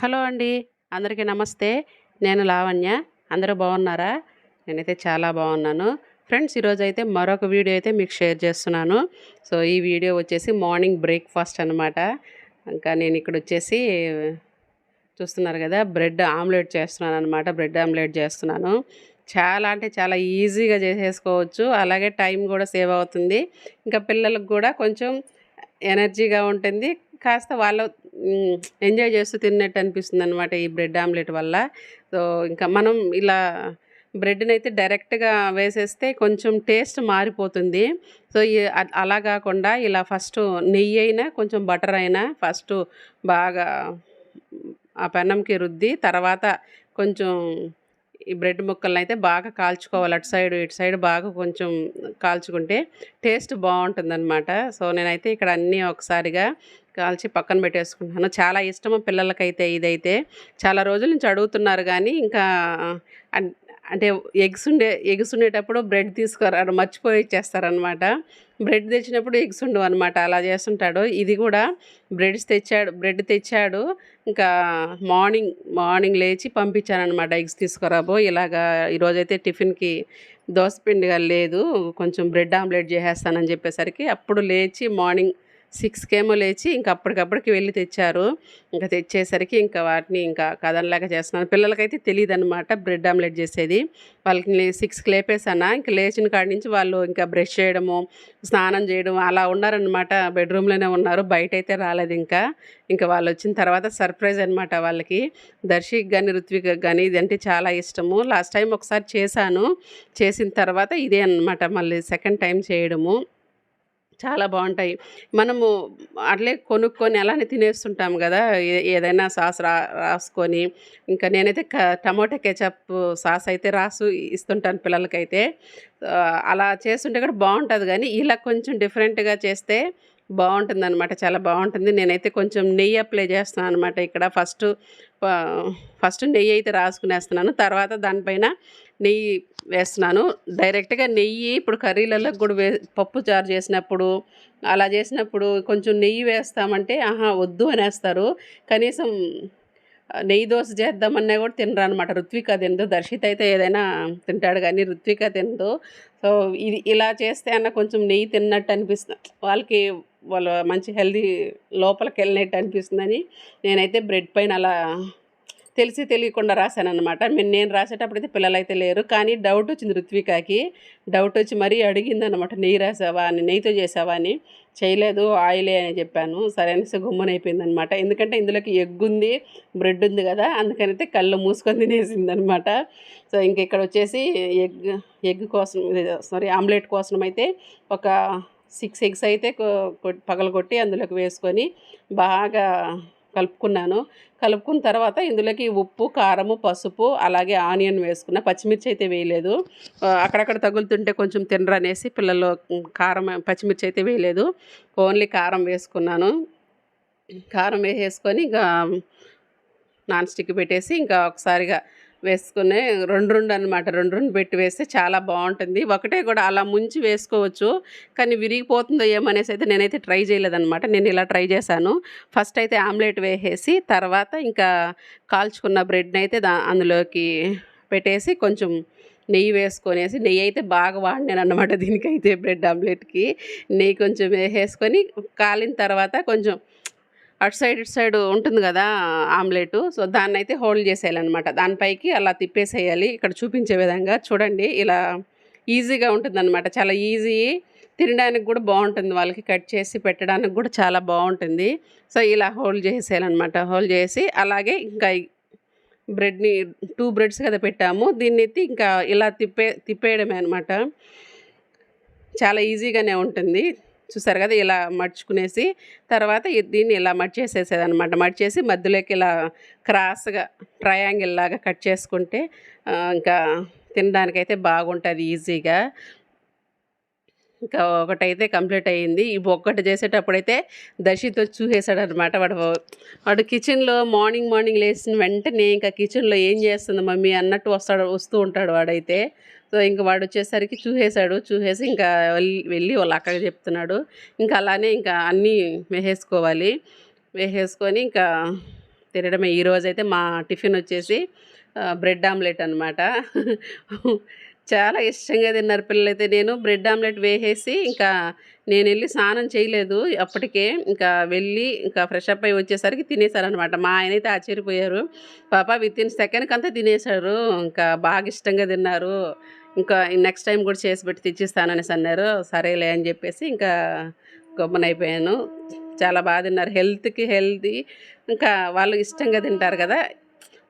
Hello అండి. అందరికీ నమస్తే. నేను లావణ్య. అందరూ బాగున్నారా? నేనైతే చాలా బాగున్నాను. ఫ్రెండ్స్ ఈరోజు అయితే మరొక వీడియో అయితే మీకు షేర్ చేస్తున్నాను. సో ఈ వీడియో వచ్చేసి మార్నింగ్ బ్రేక్ఫాస్ట్ అనమాట ఇంకా నేను ఇక్కడ వచ్చేసి చూస్తున్నారు కదా బ్రెడ్ ఆమ్లెట్ చేస్తున్నాను అనమాట బ్రెడ్ ఆమ్లెట్ చేస్తున్నాను. చాలా అంటే చాలా ఈజీగా చేసేసుకోవచ్చు. అలాగే టైం కూడా సేవ్ అవుతుంది. ఇంకా పిల్లలకు కూడా కొంచెం ఎనర్జీగా ఉంటుంది. కాస్త వాళ్ళు ఎంజాయ్ చేస్తూ తిన్నట్టు అనిపిస్తుంది అనమాట ఈ బ్రెడ్ ఆమ్లెట్ వల్ల. సో ఇంకా మనం ఇలా బ్రెడ్ని అయితే డైరెక్ట్గా వేసేస్తే కొంచెం టేస్ట్ మారిపోతుంది. సో ఈ- అలా కాకుండా ఇలా ఫస్ట్ నెయ్యి అయినా కొంచెం బటర్ అయినా ఫస్ట్ బాగా ఆ పెనంకి రుద్ది తర్వాత కొంచెం ఈ బ్రెడ్ ముక్కలను అయితే బాగా కాల్చుకోవాలి. అటు సైడ్ ఇటు సైడ్ బాగా కొంచెం కాల్చుకుంటే టేస్ట్ బాగుంటుందన్నమాట. సో నేనైతే ఇక్కడ అన్నీ ఒకసారిగా కాల్చి పక్కన పెట్టేసుకుంటున్నాను. చాలా ఇష్టము పిల్లలకైతే ఇదైతే. చాలా రోజుల నుంచి అడుగుతున్నారు కానీ ఇంకా అంటే ఎగ్స్ ఉండే ఎగ్స్ ఉండేటప్పుడు బ్రెడ్ తీసుకురాడు మర్చిపోయి ఇచ్చేస్తారనమాట బ్రెడ్ తెచ్చినప్పుడు ఎగ్స్ ఉండవు అనమాట అలా చేస్తుంటాడు. ఇది కూడా బ్రెడ్స్ తెచ్చాడు బ్రెడ్ తెచ్చాడు. ఇంకా మార్నింగ్ మార్నింగ్ లేచి పంపించాను అనమాట ఎగ్స్ తీసుకురాబో. ఇలాగా ఈరోజైతే టిఫిన్కి దోసపిండిగా లేదు. కొంచెం బ్రెడ్ ఆమ్లెట్ చేసేస్తానని చెప్పేసరికి అప్పుడు లేచి మార్నింగ్ సిక్స్కేమో లేచి ఇంకా అప్పటికప్పటికి వెళ్ళి తెచ్చారు. ఇంకా తెచ్చేసరికి ఇంకా వాటిని ఇంకా కదనలాగా చేస్తున్నాను పిల్లలకైతే తెలియదు అనమాట బ్రెడ్ ఆమ్లెట్ చేసేది. వాళ్ళకి సిక్స్కి లేపేసానా ఇంకా లేచిన కాడి నుంచి వాళ్ళు ఇంకా బ్రష్ చేయడము స్నానం చేయడం అలా ఉన్నారనమాట బెడ్రూమ్లోనే ఉన్నారు బయట అయితే రాలేదు ఇంకా. ఇంకా వాళ్ళు వచ్చిన తర్వాత సర్ప్రైజ్ అనమాట వాళ్ళకి. దర్శికి కానీ ఋత్విక్ కానీ ఇదంటే చాలా ఇష్టము. లాస్ట్ టైం ఒకసారి చేశాను. చేసిన తర్వాత ఇదే అన్నమాట మళ్ళీ సెకండ్ టైం చేయడము. చాలా బాగుంటాయి. మనము అట్లే కొనుక్కొని అలానే తినేస్తుంటాం కదా ఏ- ఏదైనా సాస్ రా రాసుకొని. ఇంకా నేనైతే క టమోటా కెచప్ సాస్ అయితే రాసు ఇస్తుంటాను పిల్లలకైతే. అలా చేస్తుంటే కూడా బాగుంటుంది కానీ ఇలా కొంచెం డిఫరెంట్గా చేస్తే బాగుంటుంది అనమాట చాలా బాగుంటుంది. నేనైతే కొంచెం నెయ్యి అప్లై చేస్తున్నాను అనమాట ఇక్కడ. ఫస్ట్ ఫస్ట్ నెయ్యి అయితే రాసుకునేస్తున్నాను. తర్వాత దానిపైన నెయ్యి వేస్తున్నాను. డైరెక్ట్గా నెయ్యి ఇప్పుడు కర్రీలలో కూడా వే పప్పు చారు చేసినప్పుడు అలా చేసినప్పుడు కొంచెం నెయ్యి వేస్తామంటే ఆహా వద్దు అనేస్తారు. కనీసం నెయ్యి దోశ చేద్దామన్నా కూడా తినరు అనమాట రుత్విక తినదు. దర్శిత్ అయితే ఏదైనా తింటాడు కానీ రుత్విక తినదు. సో ఇది ఇలా చేస్తే అన్న కొంచెం నెయ్యి తిన్నట్టు అనిపిస్తుంది. వాళ్ళకి వాళ్ళ మంచి హెల్దీ లోపలికి వెళ్ళినట్టు అనిపిస్తుందని నేనైతే బ్రెడ్ పైన అలా తెలిసి తెలియకుండా రాశాను అనమాట నేను రాసేటప్పుడు అయితే పిల్లలు అయితే లేరు. కానీ డౌట్ వచ్చింది రుత్వికాకి డౌట్ వచ్చి మరీ అడిగింది అనమాట నెయ్యి రాసావా అని నెయ్యితో చేసావా అని. చేయలేదు ఆయిలే అని చెప్పాను. సరే అనేసి గుమ్మన అనమాట ఎందుకంటే ఇందులోకి ఎగ్ ఉంది బ్రెడ్ ఉంది కదా అందుకనైతే కళ్ళు మూసుకొని తినేసింది అనమాట సో ఇంక ఇక్కడ వచ్చేసి ఎగ్ ఎగ్ కోసం సారీ ఆమ్లెట్ కోసం అయితే ఒక సిక్స్ ఎగ్స్ అయితే పగలగొట్టి అందులోకి వేసుకొని బాగా కలుపుకున్నాను. కలుపుకున్న తర్వాత ఇందులోకి ఉప్పు కారము పసుపు అలాగే ఆనియన్ వేసుకున్న. పచ్చిమిర్చి అయితే వేయలేదు. అక్కడక్కడ తగులుతుంటే కొంచెం తినరు అనేసి పిల్లలు కారం పచ్చిమిర్చి అయితే వేయలేదు. ఓన్లీ కారం వేసుకున్నాను. కారం వేసేసుకొని ఇంకా నాన్ స్టిక్ పెట్టేసి ఇంకా ఒకసారిగా వేసుకుని రెండు రెండు అనమాట రెండు రెండు పెట్టి వేస్తే చాలా బాగుంటుంది. ఒకటే కూడా అలా ముంచి వేసుకోవచ్చు. కానీ విరిగిపోతుందో ఏమనేసి అయితే నేనైతే ట్రై చేయలేదన్నమాట. నేను ఇలా ట్రై చేశాను. ఫస్ట్ అయితే ఆమ్లెట్ వేసేసి తర్వాత ఇంకా కాల్చుకున్న బ్రెడ్ని అయితే దా అందులోకి పెట్టేసి కొంచెం నెయ్యి వేసుకొనేసి నెయ్యి అయితే బాగా వాడినాను అనమాట దీనికైతే బ్రెడ్ ఆమ్లెట్కి. నెయ్యి కొంచెం వేసేసుకొని కాలిన తర్వాత కొంచెం అటు సైడ్ ఇటు సైడ్ ఉంటుంది కదా ఆమ్లెట్. సో దాన్ని అయితే హోల్డ్ చేసేయాలన్నమాట. దానిపైకి అలా తిప్పేసేయాలి. ఇక్కడ చూపించే విధంగా చూడండి. ఇలా ఈజీగా ఉంటుందన్నమాట. చాలా ఈజీ. తినడానికి కూడా బాగుంటుంది. వాళ్ళకి కట్ చేసి పెట్టడానికి కూడా చాలా బాగుంటుంది. సో ఇలా హోల్డ్ చేసేయాలన్నమాట. హోల్డ్ చేసి అలాగే ఇంకా బ్రెడ్ని టూ బ్రెడ్స్ కదా పెట్టాము. దీన్ని ఎత్తి ఇంకా ఇలా తిప్పే తిప్పేయడమే అనమాట చాలా ఈజీగానే ఉంటుంది. చూసారు కదా ఇలా మడుచుకునేసి తర్వాత దీన్ని ఇలా మడిచేసేసేదనమాట మడిచేసి మధ్యలోకి ఇలా క్రాస్గా ట్రయాంగిల్ లాగా కట్ చేసుకుంటే ఇంకా తినడానికైతే బాగుంటుంది ఈజీగా. ఇంకా ఒకటైతే కంప్లీట్ అయ్యింది. ఈ ఒక్కటి చేసేటప్పుడైతే దర్శితో చూసేసాడు అనమాట వాడు. వాడు కిచెన్లో మార్నింగ్ మార్నింగ్ లేచిన వెంటనే ఇంకా కిచెన్లో ఏం చేస్తుంది మమ్మీ అన్నట్టు వస్తాడు వస్తూ ఉంటాడు వాడైతే. సో ఇంక వాడు వచ్చేసరికి చూసేశాడు చూసేసి ఇంకా వెళ్ళి వెళ్ళి వాళ్ళ అక్కకి చెప్తున్నాడు. ఇంకా అలానే ఇంకా అన్నీ వేసేసుకోవాలి. వేసేసుకొని ఇంకా తినడమే. ఈరోజైతే మా టిఫిన్ వచ్చేసి బ్రెడ్ ఆమ్లెట్ అనమాట చాలా ఇష్టంగా తిన్నారు పిల్లలైతే. నేను బ్రెడ్ ఆమ్లెట్ వేసేసి ఇంకా నేను వెళ్ళి స్నానం చేయలేదు. అప్పటికే ఇంకా వెళ్ళి ఇంకా ఫ్రెష్ అప్ అయి వచ్చేసరికి తినేశారనమాట మా ఆయన అయితే ఆశ్చర్యపోయారు. పాప విత్ ఇన్ సెకండ్కి అంతా తినేశారు. ఇంకా బాగా ఇష్టంగా తిన్నారు. ఇంకా నెక్స్ట్ టైం కూడా చేసి పెట్టి తెచ్చిస్తాననేసి అన్నారు. సరేలే అని చెప్పేసి ఇంకా గమ్మనైపోయాను చాలా బాగా తిన్నారు. హెల్త్కి హెల్తీ. ఇంకా వాళ్ళు ఇష్టంగా తింటారు కదా.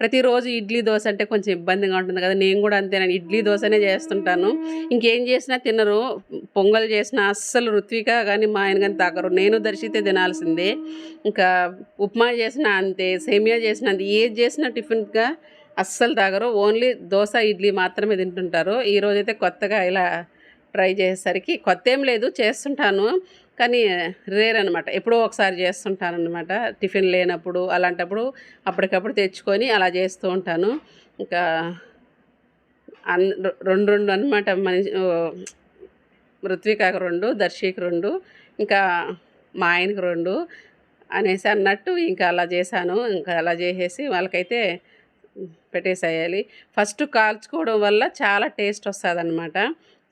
ప్రతిరోజు ఇడ్లీ దోశ అంటే కొంచెం ఇబ్బందిగా ఉంటుంది కదా. నేను కూడా అంతేనండి ఇడ్లీ దోశనే చేస్తుంటాను. ఇంకేం చేసినా తినరు. పొంగల్ చేసినా అస్సలు రుత్విక కానీ మా ఆయన కానీ తాకరు నేను దర్శితే తినాల్సిందే. ఇంకా ఉప్మా చేసినా అంతే సేమియా చేసినా అంతే. ఏది చేసినా టిఫిన్గా అస్సలు తాగరు. ఓన్లీ దోశ ఇడ్లీ మాత్రమే తింటుంటారు. ఈరోజైతే కొత్తగా ఇలా ట్రై చేసేసరికి కొత్త ఏం లేదు చేస్తుంటాను. కానీ రేర్ అనమాట ఎప్పుడో ఒకసారి చేస్తుంటాను అనమాట టిఫిన్ లేనప్పుడు అలాంటప్పుడు అప్పటికప్పుడు తెచ్చుకొని అలా చేస్తూ ఉంటాను. ఇంకా అన్ రెండు రెండు అనమాట మనిషి ఋత్వికాకు రెండు దర్శికి రెండు ఇంకా మా ఆయనకు రెండు అనేసి అన్నట్టు ఇంకా అలా చేశాను. ఇంకా అలా చేసేసి వాళ్ళకైతే పెట్టేసేయాలి. ఫస్ట్ కాల్చుకోవడం వల్ల చాలా టేస్ట్ వస్తుంది అనమాట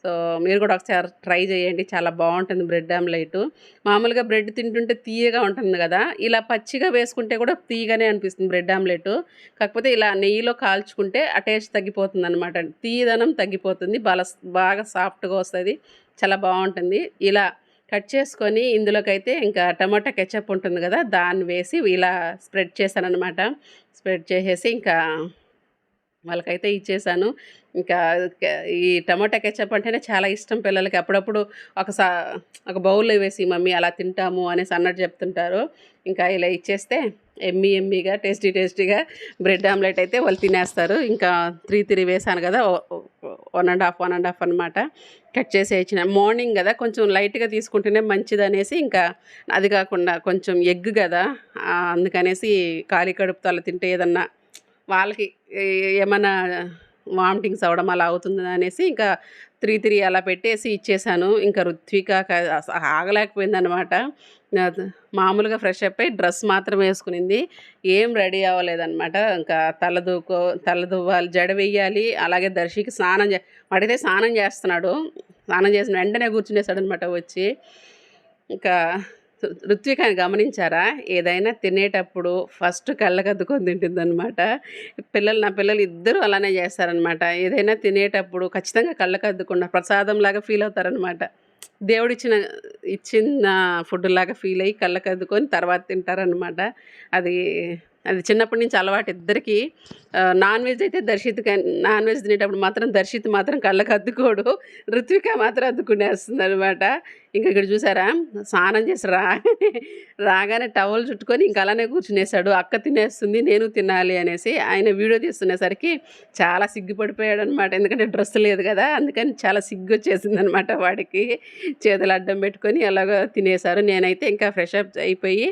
సో మీరు కూడా ఒకసారి ట్రై చేయండి. చాలా బాగుంటుంది బ్రెడ్ ఆమ్లెట్. మామూలుగా బ్రెడ్ తింటుంటే తీయగా ఉంటుంది కదా. ఇలా పచ్చిగా వేసుకుంటే కూడా తీయగానే అనిపిస్తుంది బ్రెడ్ ఆమ్లెట్. కాకపోతే ఇలా నెయ్యిలో కాల్చుకుంటే ఆ టేస్ట్ తగ్గిపోతుంది అనమాట తీయదనం తగ్గిపోతుంది. బాగా బాగా సాఫ్ట్గా వస్తుంది. చాలా బాగుంటుంది. ఇలా కట్ చేసుకొని ఇందులోకైతే ఇంకా టమాటా కెచప్ ఉంటుంది కదా దాన్ని వేసి ఇలా స్ప్రెడ్ చేశాను అనమాట స్ప్రెడ్ చేసేసి ఇంకా వాళ్ళకైతే ఇచ్చేసాను. ఇంకా ఈ టమాటా కెచప్ అంటేనే చాలా ఇష్టం పిల్లలకి. అప్పుడప్పుడు ఒక సా ఒక బౌల్లో వేసి మమ్మీ అలా తింటాము అనేసి అన్నట్టు చెప్తుంటారు. ఇంకా ఇలా ఇచ్చేస్తే ఎమ్మి ఎమ్మిగా టేస్టీ టేస్టీగా బ్రెడ్ ఆమ్లెట్ అయితే వాళ్ళు తినేస్తారు. ఇంకా త్రీ త్రీ వేసాను కదా one and half one and half అనమాట కట్ చేసి ఇచ్చిన మార్నింగ్ కదా కొంచెం లైట్గా తీసుకుంటేనే మంచిది అనేసి ఇంకా అది కాకుండా కొంచెం ఎగ్ కదా అందుకనేసి ఖాళీ కడుపుతో అలా తింటే ఏదన్నా వాళ్ళకి ఏమైనా వామిటింగ్స్ అవ్వడం అలా అవుతుంది అనేసి ఇంకా త్రీ త్రీ అలా పెట్టేసి ఇచ్చేసాను. ఇంకా రుత్విక ఆగలేకపోయింది అనమాట మామూలుగా ఫ్రెష్ అప్ అయి డ్రెస్ మాత్రం వేసుకునింది. ఏం రెడీ అవ్వలేదన్నమాట. ఇంకా తలదూకో తలదువ్వాలి జడ వెయ్యాలి అలాగే దర్శికి స్నానం చే వాడైతే స్నానం చేస్తున్నాడు. స్నానం చేసిన వెంటనే కూర్చునేసాడు అనమాట వచ్చి. ఇంకా ఋత్వికాని గమనించారా? ఏదైనా తినేటప్పుడు ఫస్ట్ కళ్ళకద్దుకొని తింటుందనమాట పిల్లలు నా పిల్లలు ఇద్దరు అలానే చేస్తారనమాట ఏదైనా తినేటప్పుడు ఖచ్చితంగా కళ్ళకద్దుకుండా ప్రసాదం లాగా ఫీల్ అవుతారనమాట దేవుడిచ్చిన ఇచ్చిన ఫుడ్ లాగా ఫీల్ అయ్యి కళ్ళకద్దుకొని తర్వాత తింటారనమాట అది అది చిన్నప్పటి నుంచి అలవాటు ఇద్దరికి. నాన్ వెజ్ అయితే దర్శిత్ నాన్ వెజ్ తినేటప్పుడు మాత్రం దర్శిత్ మాత్రం కళ్ళకు అద్దుకోడు. ఋత్విక మాత్రం అద్దుకునేస్తుంది అనమాట ఇంకా ఇక్కడ చూసారా? స్నానం చేసి రా రాగానే టవల్ చుట్టుకొని ఇంకా అలానే కూర్చునేసాడు అక్క తినేస్తుంది నేను తినాలి అనేసి ఆయన వీడియో తీస్తునేసరికి చాలా సిగ్గుపడిపోయాడు అనమాట ఎందుకంటే డ్రెస్ లేదు కదా అందుకని చాలా సిగ్గు వచ్చేసింది అనమాట వాడికి. చేతులు అడ్డం పెట్టుకొని అలాగ తినేశారు. నేనైతే ఇంకా ఫ్రెష్ అప్ అయిపోయి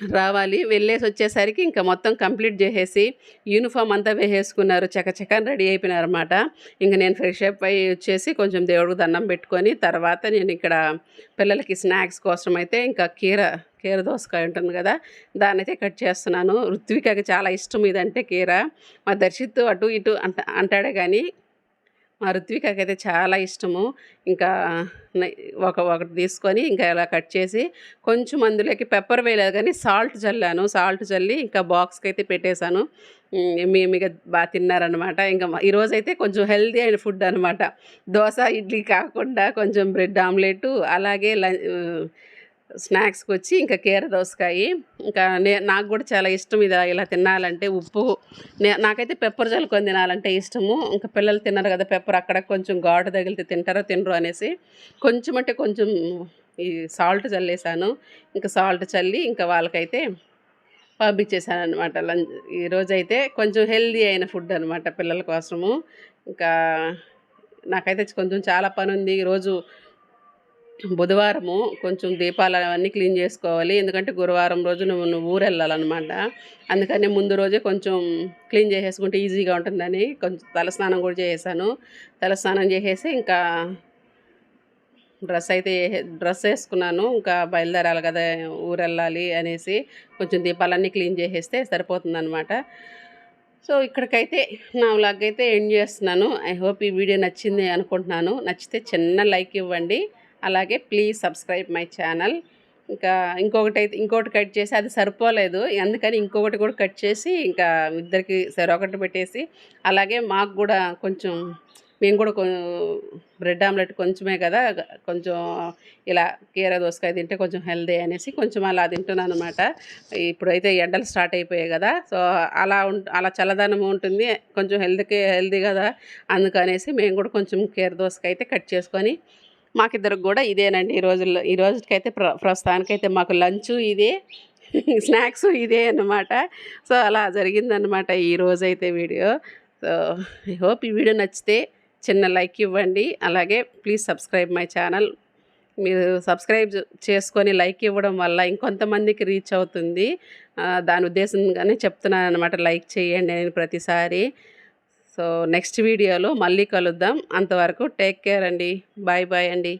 రావాలి. వెళ్ళేసి వచ్చేసరికి ఇంకా మొత్తం కంప్లీట్ చేసేసి యూనిఫామ్ అంతా వేసేసుకున్నారు. చకచకని రెడీ అయిపోయినారు అనమాట ఇంకా నేను ఫ్రెష్ అప్ అయ్యి వచ్చేసి కొంచెం దేవుడికి దండం పెట్టుకొని తర్వాత నేను ఇక్కడ పిల్లలకి స్నాక్స్ కోసం అయితే ఇంకా కీర కీర దోసకాయ ఉంటుంది కదా దాన్ని అయితే కట్ చేస్తున్నాను. ఋత్వికకి చాలా ఇష్టం ఇదంటే కీర. మా దర్శిత్ అటు ఇటు అంట అంటాడే కానీ మా ఋత్వికకి చాలా ఇష్టము. ఇంకా ఒక ఒకటి తీసుకొని ఇంకా ఇలా కట్ చేసి కొంచెం అందులోకి పెప్పర్ వేయలేదు కానీ సాల్ట్ చల్లాను. సాల్ట్ చల్లి ఇంకా బాక్స్కి అయితే పెట్టేశాను. మేము ఇక బాగా తిన్నారనమాట ఇంకా ఈరోజైతే ఈరోజు అయితే కొంచెం హెల్తీ అయిన ఫుడ్ అనమాట దోశ ఇడ్లీ కాకుండా కొంచెం బ్రెడ్ ఆమ్లెట్ అలాగే లం స్నాక్స్కి వచ్చి ఇంకా కీర దోసకాయ ఇంకా నే నాకు కూడా చాలా ఇష్టం ఇది ఇలా తినాలంటే ఉప్పు. నే నాకైతే పెప్పర్ చల్లుకొని తినాలంటే ఇష్టము. ఇంకా పిల్లలు తిన్నారు కదా పెప్పర్ అక్కడ కొంచెం ఘాటు తగిలితే తింటారో తినరు అనేసి కొంచెం అంటే కొంచెం ఈ సాల్ట్ చల్లేసాను. ఇంకా సాల్ట్ చల్లి ఇంకా వాళ్ళకైతే పంపించేసాను అనమాట లంచ్. ఈరోజు అయితే కొంచెం హెల్దీ అయిన ఫుడ్ అనమాట పిల్లల కోసము. ఇంకా నాకైతే కొంచెం చాలా పని ఉంది ఈరోజు బుధవారము కొంచెం దీపాలు అవన్నీ క్లీన్ చేసుకోవాలి. ఎందుకంటే గురువారం రోజు నువ్వు నువ్వు ఊరు వెళ్ళాలన్నమాట అందుకని ముందు రోజే కొంచెం క్లీన్ చేసేసుకుంటే ఈజీగా ఉంటుందని కొంచెం తలస్నానం కూడా చేసేసాను. తలస్నానం చేసేసి ఇంకా డ్రెస్ అయితే డ్రెస్ వేసుకున్నాను. ఇంకా బయలుదేరాలి కదా ఊరు వెళ్ళాలి అనేసి కొంచెం దీపాలన్నీ క్లీన్ చేసేస్తే సరిపోతుంది అనమాట సో ఇక్కడికైతే నా వ్లాగ్ అయితే ఎండ్ చేస్తున్నాను. ఐ హోప్ ఈ వీడియో నచ్చింది అనుకుంటున్నాను. నచ్చితే చిన్న లైక్ ఇవ్వండి. అలాగే ప్లీజ్ సబ్స్క్రైబ్ మై ఛానల్. ఇంకా ఇంకొకటి అయితే ఇంకొకటి కట్ చేసి అది సరిపోలేదు. అందుకని ఇంకొకటి కూడా కట్ చేసి ఇంకా ఇద్దరికి ఒకటి పెట్టేసి అలాగే మాకు కూడా కొంచెం మేము కూడా బ్రెడ్ ఆమ్లెట్ కొంచెమే కదా కొంచెం ఇలా కీర దోసకాయ తింటే కొంచెం హెల్దీ అనేసి కొంచెం అలా తింటున్నాను అనమాట ఇప్పుడైతే ఎండలు స్టార్ట్ అయిపోయాయి కదా సో అలా ఉం అలా చల్లదనం ఉంటుంది కొంచెం హెల్దీకి హెల్దీ కదా అందుకనేసి మేము కూడా కొంచెం కీర దోసకాయ అయితే కట్ చేసుకొని మాకిద్దరికి కూడా ఇదేనండి. ఈ రోజుల్లో ఈ రోజుకైతే ప్ర ప్రస్తుతానికైతే మాకు లంచ్ ఇదే స్నాక్స్ ఇదే అన్నమాట. సో అలా జరిగిందనమాట ఈ రోజైతే వీడియో. సో ఐ హోప్ ఈ వీడియో నచ్చితే చిన్న లైక్ ఇవ్వండి. అలాగే ప్లీజ్ సబ్స్క్రైబ్ మై ఛానల్. మీరు సబ్స్క్రైబ్ చేసుకొని లైక్ ఇవ్వడం వల్ల ఇంకొంతమందికి రీచ్ అవుతుంది. దాని ఉద్దేశంగానే చెప్తున్నాను అనమాట లైక్ చేయండి నేను ప్రతిసారి. సో నెక్స్ట్ వీడియోలో మళ్ళీ కలుద్దాం. అంతవరకు టేక్ కేర్ అండి. బాయ్ బాయ్ అండి.